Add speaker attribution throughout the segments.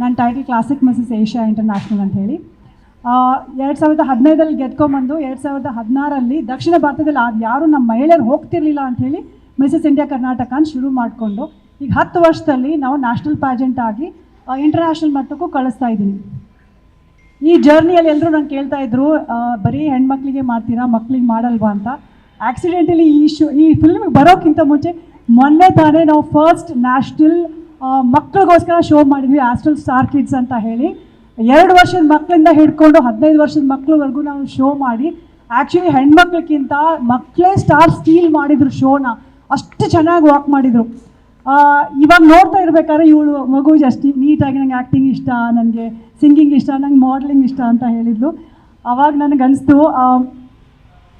Speaker 1: ನನ್ನ title classic Mrs Asia international ಅಂತ ಹೇಳಿ. ಎರಡು ಸಾವಿರದ ಹದಿನೈದಲ್ಲಿ ಗೆದ್ಕೊಂಬಂದು ಎರಡು ಸಾವಿರದ ಹದಿನಾರಲ್ಲಿ ದಕ್ಷಿಣ ಭಾರತದಲ್ಲಿ ಅದು ಯಾರು ನಮ್ಮ ಮಹಿಳೆಯರು ಹೋಗ್ತಿರ್ಲಿಲ್ಲ ಅಂಥೇಳಿ ಮಿಸಸ್ ಇಂಡಿಯಾ ಕರ್ನಾಟಕ ಅಂತ ಶುರು ಮಾಡಿಕೊಂಡು, ಈಗ ಹತ್ತು ವರ್ಷದಲ್ಲಿ ನಾವು ನ್ಯಾಷನಲ್ ಪ್ಯಾಜೆಂಟ್ ಆಗಿ ಇಂಟರ್ನ್ಯಾಷನಲ್ ಮಟ್ಟಕ್ಕೂ ಕಳಿಸ್ತಾ ಇದ್ದೀನಿ. ಈ ಜರ್ನಿಯಲ್ಲಿ ಎಲ್ಲರೂ ನಂಗೆ ಕೇಳ್ತಾ ಇದ್ರು ಬರೀ ಹೆಣ್ಮಕ್ಳಿಗೆ ಮಾಡ್ತೀರಾ, ಮಕ್ಳಿಗೆ ಮಾಡಲ್ವಾ ಅಂತ. ಆಕ್ಸಿಡೆಂಟಲಿ ಈ ಶೋ ಈ ಫಿಲ್ಮಿಗೆ ಬರೋಕ್ಕಿಂತ ಮುಂಚೆ ಮೊನ್ನೆ ತಾನೇ ನಾವು ಫಸ್ಟ್ ನ್ಯಾಷನಲ್ ಮಕ್ಕಳಿಗೋಸ್ಕರ ಶೋ ಮಾಡಿದ್ವಿ ಆಸ್ಟ್ರಲ್ ಸ್ಟಾರ್ ಕಿಡ್ಸ್ ಅಂತ ಹೇಳಿ. ಎರಡು ವರ್ಷದ ಮಕ್ಕಳಿಂದ ಹಿಡ್ಕೊಂಡು ಹದಿನೈದು ವರ್ಷದ ಮಕ್ಕಳವರೆಗೂ ನಾವು ಶೋ ಮಾಡಿ. ಆ್ಯಕ್ಚುಲಿ ಹೆಣ್ಮಕ್ಳಿಗಿಂತ ಮಕ್ಕಳೇ ಸ್ಟಾರ್ ಸ್ಟೀಲ್ ಮಾಡಿದ್ರು ಶೋನ. ಅಷ್ಟು ಚೆನ್ನಾಗಿ ವಾಕ್ ಮಾಡಿದರು. ಇವಾಗ ನೋಡ್ತಾ ಇರ್ಬೇಕಾದ್ರೆ ಇವಳು ಮಗು ಜಸ್ಟ್ ನೀಟಾಗಿ ನಂಗೆ ಆ್ಯಕ್ಟಿಂಗ್ ಇಷ್ಟ ನನಗೆ ಸಿಂಗಿಂಗ್ ಇಷ್ಟ, ನಂಗೆ ಮಾಡಲಿಂಗ್ ಇಷ್ಟ ಅಂತ ಹೇಳಿದ್ಲು. ಅವಾಗ ನನಗೆ ಅನಿಸ್ತು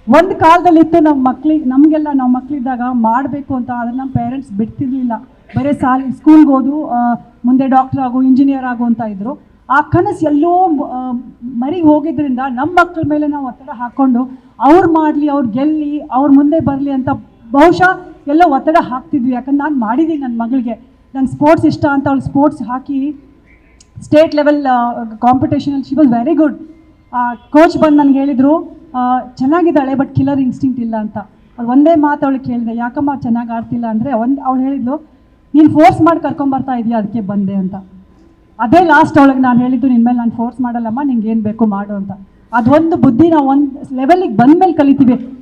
Speaker 1: ಒಂದು ಕಾಲದಲ್ಲಿತ್ತು ನಮ್ಮ ಮಕ್ಳಿಗೆ ನಮಗೆಲ್ಲ ನಾವು ಮಕ್ಕಳಿದ್ದಾಗ ಮಾಡಬೇಕು ಅಂತ ಅದನ್ನು ನಮ್ಮ ಪೇರೆಂಟ್ಸ್ ಬಿಡ್ತಿರ್ಲಿಲ್ಲ. ಬರೀ ಸಾಲ್ ಸ್ಕೂಲ್ಗೆ ಹೋದು ಮುಂದೆ ಡಾಕ್ಟರ್ ಆಗು ಇಂಜಿನಿಯರ್ ಆಗು ಅಂತ ಇದ್ರು. ಆ ಕನಸು ಎಲ್ಲೋ ಮರಿ ಹೋಗಿದ್ರಿಂದ ನಮ್ಮ ಮಕ್ಕಳ ಮೇಲೆ ನಾವು ಒತ್ತಡ ಹಾಕ್ಕೊಂಡು ಅವ್ರು ಮಾಡಲಿ, ಅವ್ರು ಗೆಲ್ಲಿ, ಅವ್ರ ಮುಂದೆ ಬರಲಿ ಅಂತ ಬಹುಶಃ ಎಲ್ಲ ಒತ್ತಡ ಹಾಕ್ತಿದ್ವಿ. ಯಾಕಂದ್ರೆ ನಾನು ಮಾಡಿದ್ದೀನಿ ನನ್ನ ಮಗಳಿಗೆ. ನಂಗೆ ಸ್ಪೋರ್ಟ್ಸ್ ಇಷ್ಟ ಅಂತ ಅವ್ಳು sports hockey state level ಕಾಂಪಿಟೇಷನಲ್ಲಿ she was very good coach ಬಂದು ನನಗೆ ಹೇಳಿದರು ಚೆನ್ನಾಗಿದ್ದಾಳೆ ಬಟ್ ಕಿಲ್ಲರ್ ಇನ್ಸ್ಟಿಂಕ್ಟ್ ಇಲ್ಲ ಅಂತ. ಒಂದೇ ಮಾತು ಅವಳು ಕೇಳಿದೆ, ಯಾಕಮ್ಮ ಚೆನ್ನಾಗಿ ಆಡ್ತಿಲ್ಲ ಅಂದರೆ, ಒಂದು, ಅವಳು ಹೇಳಿದ್ಲು ನೀನು ಫೋರ್ಸ್ ಮಾಡಿ ಕರ್ಕೊಂಬರ್ತಾ ಇದೆಯಾ? ಅದಕ್ಕೆ ಬಂದೆ ಅಂತ. ಅದೇ ಲಾಸ್ಟ್ ಒಳಗೆ ನಾನು ಹೇಳಿದ್ದು ನಿನ್ನ ಮೇಲೆ ನಾನು ಫೋರ್ಸ್ ಮಾಡಲ್ಲಮ್ಮ, ನಿಂಗೆ ಏನು ಬೇಕು ಮಾಡು ಅಂತ. ಅದೊಂದು ಬುದ್ಧಿ ನಾವು ಒಂದು ಲೆವೆಲಿಗೆ ಬಂದ ಮೇಲೆ ಕಲಿತೀವಿ.